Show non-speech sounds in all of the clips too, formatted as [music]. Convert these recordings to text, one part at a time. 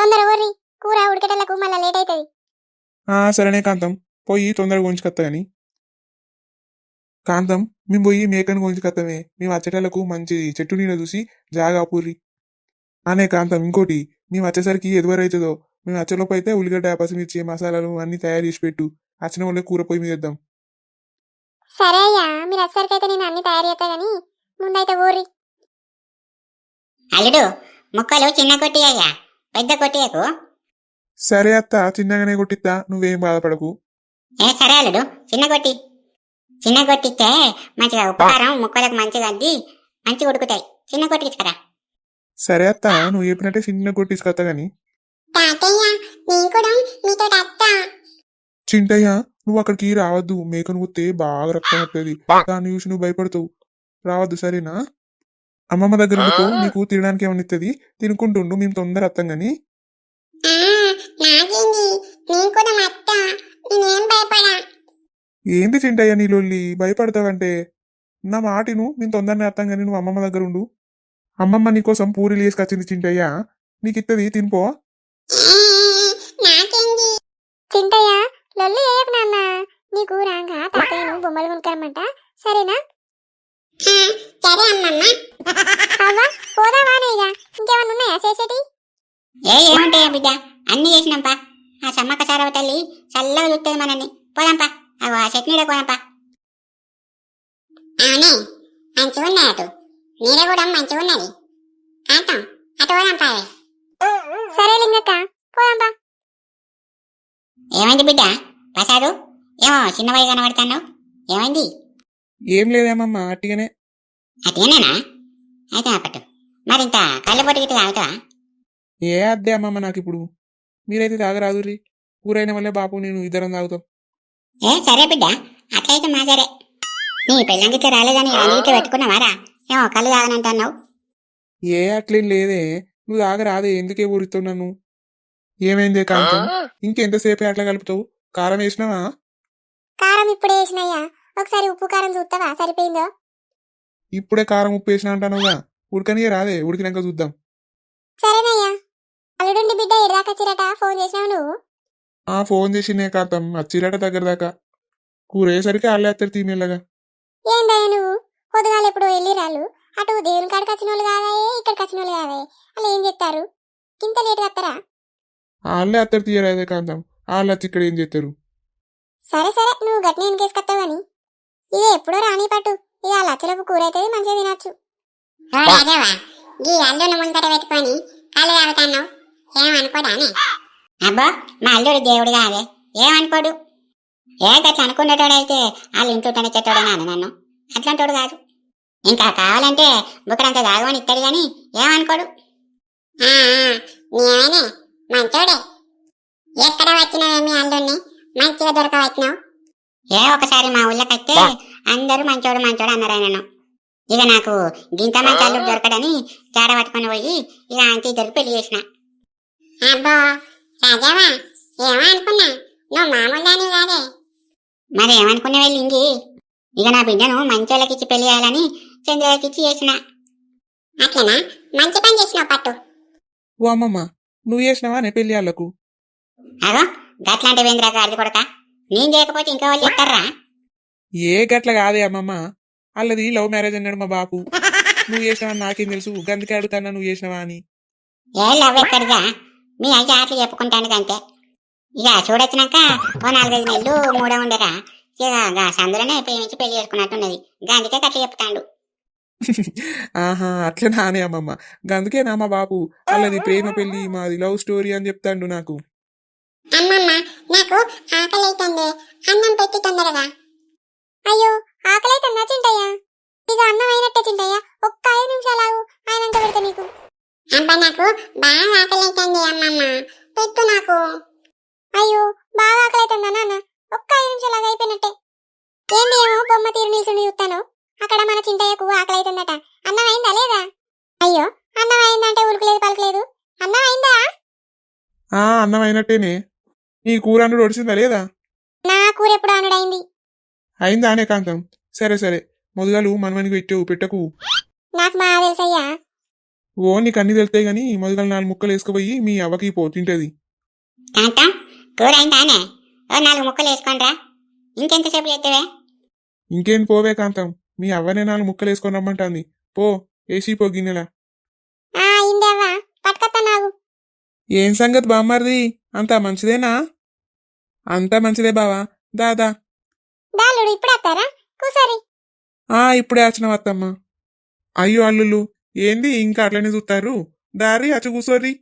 తొందర ఊరి కూర ఉడికేటలకు మళ్ళా లేట్ అవుతుంది ఆ సరేనే కాంతం. పోయి తొందరగా గుంజుకొత్తా గాని. కాంతం మేము పోయి మేకను గుంజుకొత్తమే మేము వచ్చేటలకు మంచి చెట్టు నీడ చూసి జాగా పూరి అనే కాంతం ఇంకోటి మేము వచ్చేసరికి ఎదువరైతుందో మేము వచ్చేలోపు అయితే ఉల్లిగడ్డ పసిమిర్చి మసాలాలు అన్ని తయారు చేసి పెట్టు. వచ్చిన వాళ్ళకి కూర పొయ్యి మీద ఇద్దాం. సరే అయ్యా మీరు వచ్చేసరికి అయితే నేను అన్ని తయారు చేస్తా గానీ ముందైతే ఊరి అల్లుడు ముక్కలు చిన్న కొట్టియ్యా పెద్ద కొట్టియకు? సరే అత్త చిన్నగానే కొట్టిస్తా నువ్వేం బాధపడకు. ఏ సరే అల్లుడు చిన్న కొట్టి. చిన్న కొట్టిస్తే మంచిగా ఉపకారం ముక్కలకు మంచిగా అద్ది మంచిగా ఉడుకుతాయి. చిన్న కొట్టించుకరా సరే అత్త నువ్వు చెప్పినట్టే చిన్న కొట్టిసుకొత్తా గాని. తాతయ్య నేను కూడా మీతో అత్త చింటయ్య నువ్వు అక్కడికి రావద్దు. మేకను గుత్తే బాగా రక్తం వస్తుంది దాన్ని చూసి నువ్వు భయపడతావు. రావద్దు సరేనా? అమ్మమ్మ దగ్గర ఉండుకో నీకు తినడానికి ఏమన్నా ఇస్తుంది తినుకుంటుండు మేము తొందర గాని. అత్త. నేనేం భయపడా? ఏంది చింటయ్య నీ లొల్లి? భయపడతావంటే? నా మాటిను మేము తొందరనే వస్తాం గాని నువ్వు అమ్మమ్మ దగ్గర ఉండు. అమ్మమ్మ నీకోసం పూరీలు వేసుకొచ్చింది చింటయ్య. నీకు ఇత్తది? తినిపో. లొల్లి నాన్న. నీకు రాగా తాతయ్యను బొమ్మలు కొనుక్కరమంట. సరేనా? సరే అమ్మమ్మ. అవ్వ పోదామానే ఇక? ఇంకేమన్నా ఉన్నాయా చేసేటి? ఏ ఏముంటాయా బిడ్డ? అన్ని చేసినాంపా. ఆ సమ్మక్క సారవ తల్లి చల్లగా చూస్తుంది మనల్ని. పోదాంపా. అగో ఆ చట్నీలో పోదాంపా. అవునే మంచిగా ఉన్నాయి అటు. నీడ కూడా మంచిగా ఉన్నది అటు సరే లింగక్క పోదాంపా. ఏమైంది బిడ్డ? ప్రసాదు ఏమో చిన్నవాయి కనబడుతున్నావు? ఏమైంది? ఏం లేదేమమ్మ అట్టిగానే. అదేనేనా అయితే ఆపట్టు మరి ఇంత కళ్ళు పొట్టి గిట్ట తాగుతావా? ఏ అద్దే అమ్మమ్మ నాకు ఇప్పుడు? మీరైతే తాగరాదురి ఊరైన వల్లే బాపు నేను ఇద్దరం తాగుతాం. ఏ సరే బిడ్డ. అట్లయితే మా సరే. నీ పెళ్ళంగితే రాలేదని అడిగితే పెట్టుకున్నావారా ఏమో కళ్ళు తాగనంటున్నావు. ఏ అట్లేం లేదే. నువ్వు తాగరాదే ఎందుకే ఊరిస్తావు నన్ను? ఏమైందే కాంతం? ఇంకెంతసేపే అట్లా కలుపుతావు? కారం వేసినావా? కారం ఇప్పుడే వేసినయ్యా. ఒకసారి ఉప్పు కారం చూస్తావా సరిపోయిందో? ఇప్పుడే కారం ఉప్పు వేసినా అంటానుగా ఉడకనియే రాదే ఉడికినాక చూద్దాం. సరేనయ్యా. అల్లుడుండి బిడ్డ ఎడదాకా చిరట ఫోన్ చేసినావు నువ్వు? ఆ ఫోన్ చేసినే కాంతం వచ్చిరట దగ్గర దాకా. కూరేసరికి అల్లేస్తారు తీమెల్లగా ఏందయ్యా నువ్వు? పొద్దుగాలు ఎప్పుడు వెళ్ళి రాళ్ళు అటు దేవుని కాడికి వచ్చిన వాళ్ళు కాదాయే ఇక్కడికి వచ్చిన వాళ్ళు కాదాయే అలా ఏం చెప్తారు ఇంత లేట్ వస్తారా వాళ్ళే అత్తరు తీయరాదే కాంతం. వాళ్ళు వచ్చి ఇక్కడ ఏం చేస్తారు సరే సరే నువ్వు గట్టిన ఎనికేసుకొస్తావు గాని ఇది ఎప్పుడో రాని పట్టు ఇక ఆ లచ్చలకు కూర అవుతుంది మంచిగా తినచ్చు. గీ అల్లుని ముందట పెట్టుకొని కళ్ళు తాగుతున్నావు ఏమనుకోడానే? అబ్బా మా అల్లుడు దేవుడు కాదే. ఏమనుకోడు? ఏ గట్ల అనుకునేటోడైతే వాళ్ళు ఇంటుంటనే చెట్టోడనాను నన్ను అట్లాంటోడు కాదు. ఇంకా కావాలంటే బుక్కడంతా తాగమని ఇస్తాడు గాని ఏమనుకోడు? నేనే మంచోడే. ఎక్కడ వచ్చినావే మీ అల్లుడిని మంచిగా దొరకవచ్చినావు ఏ ఒకసారి మా ఊళ్ళకైతే అందరూ మంచోడు మంచోడు అన్నారు ఆయనను. ఇక నాకు గింత మంచి అల్లుడు దొరకడని జాడ పట్టుకొని పోయి ఇక అంత ఇద్దరు పెళ్ళి చేసిన. అబ్బో రాజావా ఏమో అనుకున్నా నువ్వు మామూలు దాని కాదే. మరి ఏమనుకునే వెళ్ళింది ఇక నా బిడ్డను మంచోళ్ళకి ఇచ్చి పెళ్ళి చేయాలని చంద్రయ్యకి ఇచ్చి చేసిన. అట్లనా? మంచి పని చేసినావు పట్టు. ఓ అమ్మమ్మ నువ్వు చేసినావా నే పెళ్ళి వాళ్ళకు? అగో గట్లాంటి వేంద్రా గారిది కొడక. నేను చేయకపోతే ఇంకా వాళ్ళు చెప్తారా? ఏ గట్ల కాదే అమ్మమ్మ. అల్లది లవ్ మ్యారేజ్ అన్నాడు మా బాపు. నువ్వు చేసినావా? నాకేం తెలుసు. గందుకే అడుగుతానా నువ్వు చేసినావా అని. ఏ లవ్ ఎక్కడిదా? మీ అయ్య అట్లా చెప్పుకుంటాను అంతే. ఇక చూడొచ్చినాక ఓ నాలుగైదు నెలలు మూడో ఉండరా. ఇక గా సందులోనే ప్రేమించి పెళ్ళి చేసుకున్నట్టున్నది. గాంధీకే అట్లా చెప్తాడు. ఆహా అట్లా నానే అమ్మమ్మ. గందుకే నా మా బాపు? అల్లది ప్రేమ పెళ్ళి మాది లవ్ స్టోరీ అని చెప్తాండు నాకు. అమ్మమ్మ నాకు ఆకలి అవుతుంది అన్నం పెట్టి తొందరగా. అయ్యో ఆకలి అవుతుందా చింటయ్య ఇక అన్నం అయినట్టే చింటయ్య ఒక్క ఐదు నిమిషాలు ఆగు ఆయనంత పెడతా నీకు. అబ్బా నాకు బాగా ఆకలి అవుతుంది అమ్మమ్మ. పెట్టు నాకు. అయ్యో బాగా ఆకలి అవుతుందా నాన్న? ఒక్క ఐదు నిమిషాలు ఆగు అయిపోయినట్టే. ఏంది ఏమో బొమ్మ తీరు నిల్చుని చూస్తాను. అక్కడ మన చింటయ్యకు ఆకలి అవుతుందట అన్నం అయిందా లేదా? అయ్యో అన్నం అయిందంటే ఉలుకులేదు పలుకులేదు. అన్నం అయిందా ఆ అన్నం అయినట్టేనే నీ కూర అన్నుడు ఒడిసిందా లేదా? నా కూర ఎప్పుడు అనుడైంది అయిందా అనే కాంతం. సరే సరే. మొదగాలు మనమనికి పెట్టావు పెట్టకు. నాకు మా ఓ నీకు అన్ని తెలుస్తాయి గాని మొదలు నాలుగు ముక్కలు వేసుకుపోయి మీ అవ్వకి పో తింటది. కాంతం కూర అయిందానే? ఓ నాలుగు ముక్కలు వేసుకోండిరా. ఇంకెంతసేపు చేస్తావే? ఇంకేం పోవే కాంతం. మీ అవ్వనే నాలుగు ముక్కలు వేసుకొని రమ్మంటాంది. పో ఏసీ పో గిన్నెలా. ఏం సంగతి బామ్మారిది? అంతా మంచిదేనా? అంతా మంచిదే బావా. దాదా దాలుడు ఇప్పుడు వస్తారా? కూసరి. ఆ ఇప్పుడే వచ్చిన వత్తమ్మ అయ్యో అల్లులు ఏంది ఇంకా అట్లనే చూస్తారు? దారి అచ్చు కూసోరి.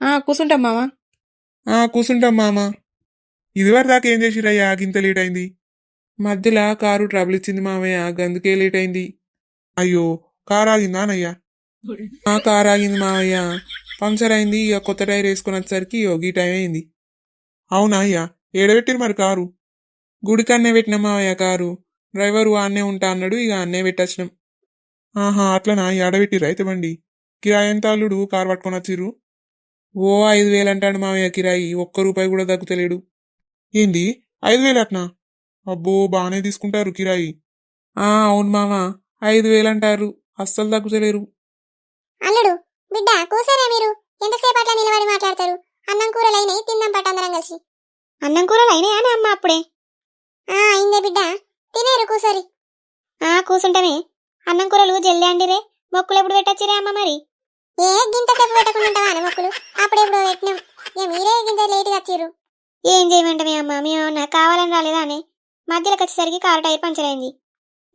ఆ కూర్చుంటాం మావా ఆ కూసుంటాం మామ. ఇదివరకు దాకా ఏం చేసిరయ్యా? గింత లేట్ అయింది మధ్యలో కారు ట్రబుల్ ఇచ్చింది మామయ్య. గందుకే లేట్ అయింది అయ్యో కారు ఆగిందా అన్నయ్య? ఆ కారు ఆగింది మామయ్య. పంక్చర్ అయింది ఇక కొత్త టైర్ వేసుకుని వచ్చేసరికి గీ టైం అయింది. అవునా అయ్యా? ఏడబెట్టిరు మరి కారు? గుడికన్నే పెట్టినాం మామయ్య కారు. డ్రైవరు ఆన్నే ఉంటా అన్నాడు ఇక అన్నే పెట్టొచ్చినాం. ఆహా అట్లనా? ఏడబెట్టిరు అయితే బండి. కిరాయి ఎంత అల్లుడు? కారు పట్టుకొని వచ్చిర్రు. ఓ ఐదు వేలు అంటాడు మామయ్య కిరాయి. ఒక్క రూపాయి కూడా తగ్గుతలేడు. ఏంది? ఐదు వేలు అట్నా? అబ్బో బాగానే తీసుకుంటారు కిరాయి. ఆ అవును మామ. ఐదు వేలు అంటారు. అస్సలు తగ్గుతలేరు. అల్లుడు బిడ్డ కూసరే మీరు? ఎంతసేపు అట్లా నిలబడి మాట్లాడతారు? అన్నం కూరలు అయినాయి తిందాం కలిసి. అన్నం కూరలు అయినాయా అమ్మ అప్పుడే? అయిందే బిడ్డ. తినేరు కూసరి. ఆ కూసుంటమే. అన్నం కూరలు జల్లి అండిరే. మొక్కులు ఎప్పుడు పెట్టచ్చిరే అమ్మ మరి? ఏ గింత సేపు పెట్టకుండా అన్న మొక్కులు? అప్పుడెప్పుడు పెట్టినాం. ఇక మీరే గింత లేట్గా వచ్చిర్రు. ఏం చేయమంటే అమ్మ? మేమన్నా కావాలని రాలేదా అని? మధ్యలోకి వచ్చేసరికి కారు టైర్ పంచర్ అయింది.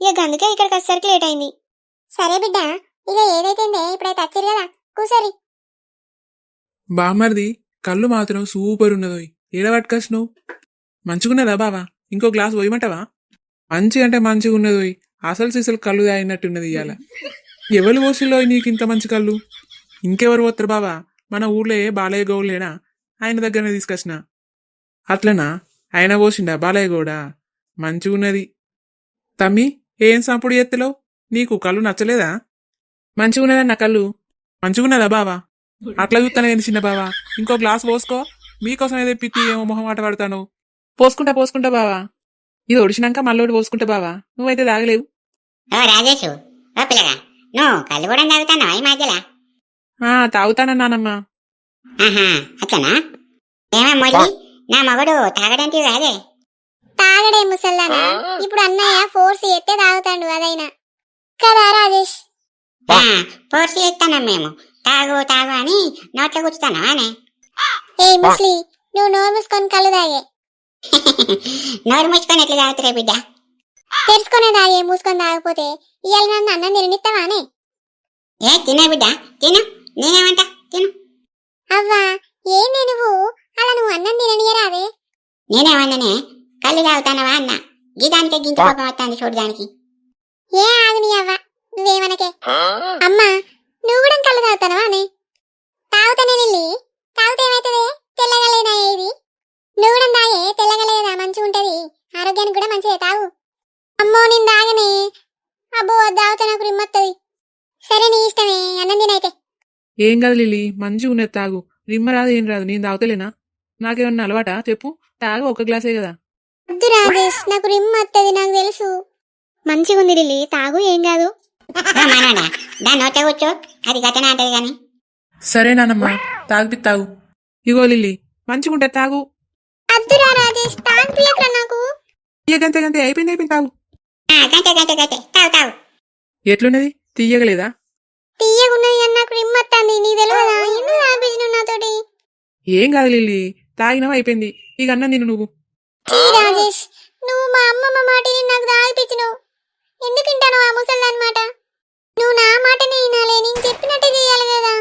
ఇక అందుకే ఇక్కడికి వచ్చేసరికి లేట్ అయింది. సరే బిడ్డ ఇక ఏదైతేందే ఇప్పుడైతే వచ్చిర్రు కదా కూసరి. బామ్మర్ది కళ్ళు మాత్రం సూపర్ ఉన్నదోయ్. ఏడ నువ్వు మంచిగున్నదా బావా? ఇంకో గ్లాస్ పోయమంటావా? మంచి అంటే మంచిగా ఉన్నది అసలు సిసలు కళ్ళు తాగినట్టున్నది ఇవాళ ఎవరు పోసిలో నీకు ఇంత మంచి కళ్ళు? ఇంకెవరు పోతారు బావా? మన ఊర్లో ఏ బాలయ్య గౌడ్లేనా? ఆయన దగ్గరనే తీసుకొచ్చిన. అట్లనా? ఆయన పోసిండా బాలయ్య గౌడా? మంచిగున్నది. తమ్మి ఏం సంపుడు ఎత్తులో నీకు కళ్ళు నచ్చలేదా? మంచిగున్నదా నా కళ్ళు? మంచిగున్నదా బావా? అట్లా చూస్తానే చిన్న బావా? ఇంకో గ్లాస్ పోసుకో. మీకోసం ఏదో పిక్కి ఏమో మొహం ఆట పడతాను. పోసుకుంటా పోసుకుంటా బావా. ఇది ఒడిచినాక మళ్ళీ పోసుకుంటా బావా. నువ్వైతే తాగలేవు. ఓ రాజేషు. ఓ పిల్లగా నువ్వు కళ్ళు కూడా తాగుతాను ఈ మధ్యలో? ఆ తాగుతానన్నానమ్మా ఆహా అట్లనా? ఏమో మొల్లి నా మగడు తాగడానికి కాదే తాగడే ముసల్లానా? ఇప్పుడు అన్నయ్య ఫోర్స్ ఎత్తే తాగుతాడు అదైనా. కదా రాజేష్? మేము. తాగు తాగు అని నోట్లో కూర్చుతాను అనే ఏ ముస్లి నువ్వు నోరు మూసుకొని కళ్ళు తాగే. [laughs] నోరు ముచ్చుకొని ఎట్లా తాగుతురే బిడ్డ? తెరుచుకునే తాగే మూసుకొని తాగకపోతే ఇవాళ నన్ను అన్నం తిననిస్తావానే ఏ తినే బిడ్డ తిను. నేనేమంట? తిను. అవ్వా ఏంది నువ్వు? అలా నువ్వు అన్నం తిననియరాదే? నేనేమన్నానే కళ్ళు తాగుతానవా అన్న? గీదానికి గింత కోపం వస్తాను చూడడానికి ఏ ఆగుని అవ్వ నువ్వేమనకే అమ్మా నువ్వు కూడా కళ్ళు తాగుతానవా అనే తాగుతానే నిల్లి తాగితే ఏమైతుంది తెల్లగా లేదా ఇది నువ్వు కూడా తాగే తెల్లగా లేదా మంచిగా ఉంటది ఆరోగ్యానికి కూడా మంచిదే తాగు అమ్మో నేను తాగనే అబ్బో అది తాగితే నాకు రిమ్మత్తది సరే నీ ఇష్టమే అన్నం తినైతే ఏం కాదు లిల్లీ మంచిగా ఉన్నది తాగు. రిమ్మ రాదు ఏం రాదు నేను తాగుతలేనా? నాకేమన్నా అలవాటా? చెప్పు. తాగు ఒక గ్లాసే కదా. వద్దు రాజేష్ నాకు నాకు తెలుసు. మంచిగా ఉంది లిల్లీ తాగు ఏం కాదు. నోట కూర్చో అది గతన అంటది గాని సరే నానమ్మా తాగిపి తాగు. ఇగో లిల్లీ మంచిగుంటే తాగు. రాజేష్ తాగిపియట్రా నాకు. ఇక గంతే గంతే అయిపోయింది అయిపోయింది తాగు. ఆ, గంటే గంటే గంటే తాగు తాగు. ఎట్లున్నది? తీయగలేదా? తీయగున్నది అని నాకు రిమ్మత్తంది నీకు తెలియదా ఎందుకు తాగిపించినావు నాతోటి? ఏం కాదు లిల్లీ తాగినావా అయిపోయింది. ఇక అన్న నేను నువ్వు. చీ రాజేష్ నువ్వు మా అమ్మమ్మ మాటని నాకు తాగిపించినావు. ఎందుకు వింటాను ఆ ముసల్దాని మాట? నువ్వు నా మాటనే వినాలే నేను చెప్పినట్టే చేయాలి కదా.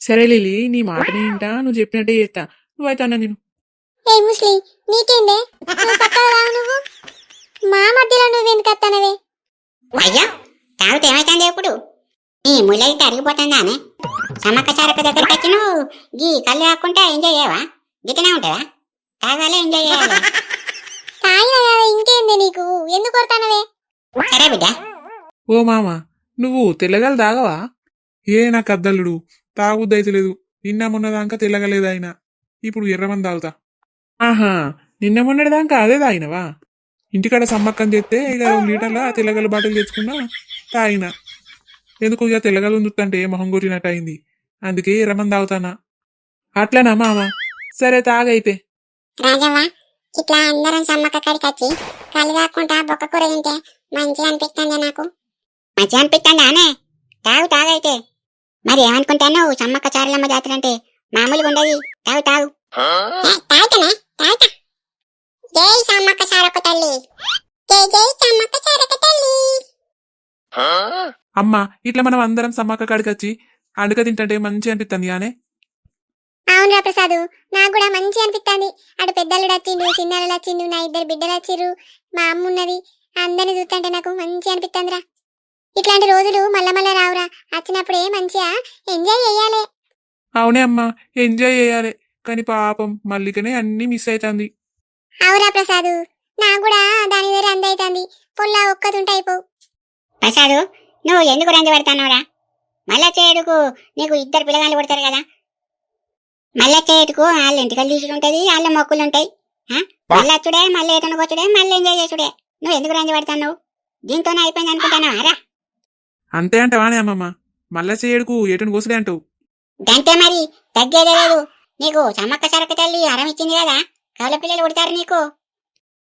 సరే లిల్లీ నీ మాటని వింటా నువ్వు చెప్పినట్టే చేస్తా. నువ్వైతే అన్న నేను ఏ ముస్లి నీకేందే? నువ్వు చక్కగా రావు నువ్వు. మా మధ్యలో నువ్వెందుకు వస్తానవే అయ్యో తాగితే ఏమైతుంది ఇప్పుడు నీ ముళ్ళకి అరిగిపోతుందా అనే సమ్మక్క సారక్క దగ్గరికి వచ్చి నువ్వు గీ కళ్ళు కాకుండా ఎంజాయ్ చేయవా గిట్టనే ఉంటుందా? తాగాలే ఎంజాయ్ చేయాలి తాగినా కదా? ఇంకేందే నీకు? ఎందుకు కొడతానవే? సరే బిడ్డ. ఓ మామ నువ్వు తెల్లగలు తాగవా? ఏ నాకు అద్దల్లుడు తాగుద్దైతే లేదు. నిన్న మొన్నదాకా తెల్లగలేదు ఆయన. ఇప్పుడు ఎర్రమని తాగుతా. ఆహా నిన్న మొన్నటిదాకా అదే తాగినవా? ఇంటికాడ సమ్మక్కని చేస్తే ఇక రెండు లీటర్ల తెల్లగల బాటిల్ తెచ్చుకున్నా తాగిన. ఎందుకు ఇక తెల్లగలు ఉందుతంటే మొహం కొట్టినట్టు అయింది అందుకే ఎర్రమని తాగుతానా? అట్లనా మామ? సరే తాగైతే. రాజవ్వ ఇట్లా అందరం సమ్మక్క కాడికి వచ్చి కళ్ళు కాకుండా బొక్క కూర తింటే మంచిగా అనిపిస్తుంది నాకు? మంచిగా అనిపిస్తుందా అనే? తాగు తాగైతే. మరి ఏమనుకుంటాను సమ్మక్క చారులమ్మ జాతర అంటే మామూలుగా ఉండదు. తాగు తాగు ఏ, తాగుతానే తాగుతా జై సమ్మక్క సారక్క తల్లి జై జై సమ్మక్క సారక్క తల్లి అమ్మ ఇట్లా మనం అందరం సమ్మక్క కాడికి వచ్చి అడుగ తింటే మంచిగా అనిపిస్తుంది కానీ అవునురా ప్రసాద్ నాకు కూడా మంచి అనిపిస్తుంది అటు పెద్దలు వచ్చిండు చిన్నలు వచ్చిండు నా ఇద్దరు బిడ్డలు వచ్చిర్రు మా అమ్మ ఉన్నది. అందరిని చూస్తుంటే నాకు మంచి అనిపిస్తుందిరా ఇట్లాంటి రోజులు మళ్ళా మళ్ళా రావురా. వచ్చినప్పుడే మంచిగా ఎంజాయ్ చేయాలి. అవునే అమ్మ ఎంజాయ్ చేయాలి. కానీ పాపం మల్లికనే అన్ని మిస్ అవుతుంది అవురా ప్రసాద్ నాకు కూడా దాని దగ్గర అందైతుంది పొల్లా ఒక్కతుంటే అయిపోవు ప్రసాదు నువ్వు ఎందుకు రంది పెడతానవరా మళ్ళా చేడుకు నీకు ఇద్దరు పిల్లగాళ్ళు పుడతారు కదా? మళ్ళా చేటుకు వాళ్ళ ఇంటికలు తీసుడు ఉంటది వాళ్ళ మొక్కులు ఉంటాయి. ఆ? మళ్ళీ వచ్చుడే మళ్ళీ ఏటను వచ్చుడే మళ్ళీ ఎంజాయ్ చేసుడే. నువ్వు ఎందుకు రంది పెడతావు దీంతోనే అయిపోయింది అనుకుంటాను రా. అంతే అంటావానే అమ్మమ్మ. మళ్ళా చేయడుకు ఏటను కోసలే అంటావు గంతే మరి. తగ్గేదే లేదు. నీకు సమ్మక్క సరక్క తల్లి అరం ఇచ్చింది కదా? కవల పిల్లలు పుడతారు నీకు.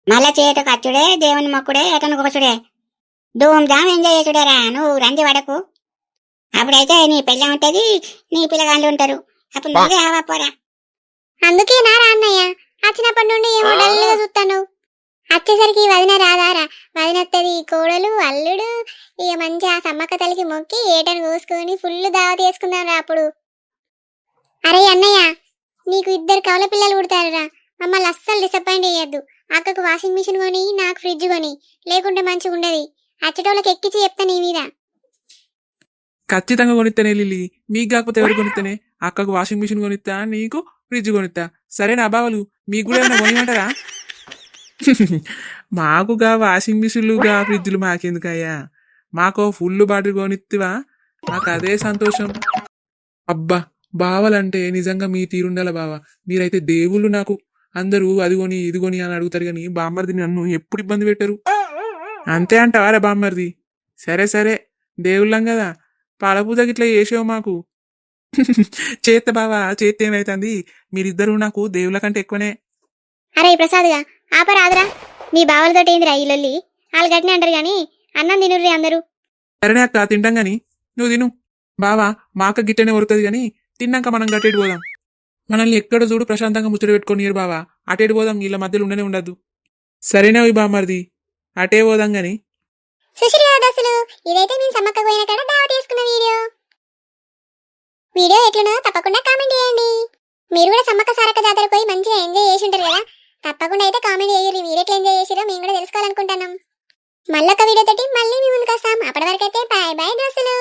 మళ్ళా చేయటకు అచ్చుడే దేవుని మొక్కుడే ఏటను కోసుడే. ధూమ్ ధామ్ ఎంజాయ్ చేసుడేరా నువ్వు రంది పడకు అప్పుడైతే నీ పెళ్ళ ఉంటది నీ పిల్లగాళ్ళు ఉంటారు. అప్పుడు నువ్వే హవా పోరా. అందుకే నా రా అన్నయ్య. వచ్చినప్పటి నుండి ఏమో డల్గా చూస్తాను. వచ్చేసరికి వదిన రాదారా వదినత్తది కోడలు అల్లుడు ఇక మంచి ఆ సమ్మక్క తల్లికి మొక్కి ఏటను కోసుకొని ఫుల్ దావత వేసుకుందాం రా అప్పుడు. అరే అన్నయ్య నీకు ఇద్దరు కవల పిల్లలు పుడతారురా మమ్మల్ని అస్సలు డిసప్పాయింట్ చేయొద్దు. అక్కకు వాషింగ్ మిషన్ కొని నాకు ఫ్రిడ్జ్ కొని. లేకుంటే మంచిగా ఉండదు అచ్చటోళ్ళకి ఎక్కించి చెప్తా నీ మీద. ఖచ్చితంగా కొనిస్తేనే లిల్లీ. మీకు కాకపోతే ఎవరు కొనిస్తేనే అక్కకు వాషింగ్ మిషన్ కొనిస్తా నీకు ఫ్రిడ్జ్ కొనిస్తా సరేనా బావలు మీకు కూడా ఏమైనా కొనిమంటారా [laughs] మాకుగా వాషింగ్ మిషన్లుగా ఫ్రిడ్జ్లు మాకెందుకయ్యా? మాకు ఫుల్ బాటిల్ కొనిత్తివా? నాకు అదే సంతోషం. అబ్బా బావలంటే నిజంగా మీ తీరుండాల బావ. మీరైతే దేవుళ్ళు నాకు. అందరూ అది కొని ఇది కొని అని అడుగుతారు కానీ బామ్మర్ది నన్ను ఎప్పుడు ఇబ్బంది పెట్టరు. అంతే అంటావారా బామ్మర్ది? సరే సరే. దేవుళ్ళం కదా పాలపూజకి ఇట్లా చేసావు మాకు. [laughs] చేత బావా చేతి ఏమైతుంది? మీరిద్దరూ నాకు దేవుళ్ళ కంటే ఎక్కువనే. అరే ప్రసాద్గా ఆపరాదురా మీ బావలతో ఏందిరా ఈ లొల్లి? వాళ్ళు గట్టినే అంటారు కానీ అన్నం తినుర్రి అందరూ. సరేనే అక్క తింటాం గాని. నువ్వు తిను. బావా మా అక్క గిట్టనే వరుతుంది గాని తిన్నాక మనం గట్టేటి పోదాం. మనల్ని ఎక్కడ చూడు ప్రశాంతంగా ముచ్చట పెట్టుకొని బావా. అటేటి పోదాం వీళ్ళ మధ్యలో ఉండనే ఉండద్దు. సరేనే బామ్మర్ది. అటే పోదాం గాని. ఇదైతే మేము సమ్మక్క పోయిన కాడ తీసుకున్న వీడియో. వీడియో ఎట్లనో తప్పకుండా కామెంట్ చేయండి. మీరు కూడా సమ్మక్క సారక్క జాతర పోయి మంచిగా ఎంజాయ్ చేసి ఉంటారు కదా? తప్పకుండా అయితే కామెంట్ చేయరు మీరు ఎట్లా ఎంజాయ్ చేసిరో మేము కూడా తెలుసుకోవాలనుకుంటున్నాం. మళ్ళొక వీడియో తోటి మళ్ళీ మీ ముందుకు వస్తాం. అప్పటి వరకు అయితే బాయ్ బాయ్ దోస్తులు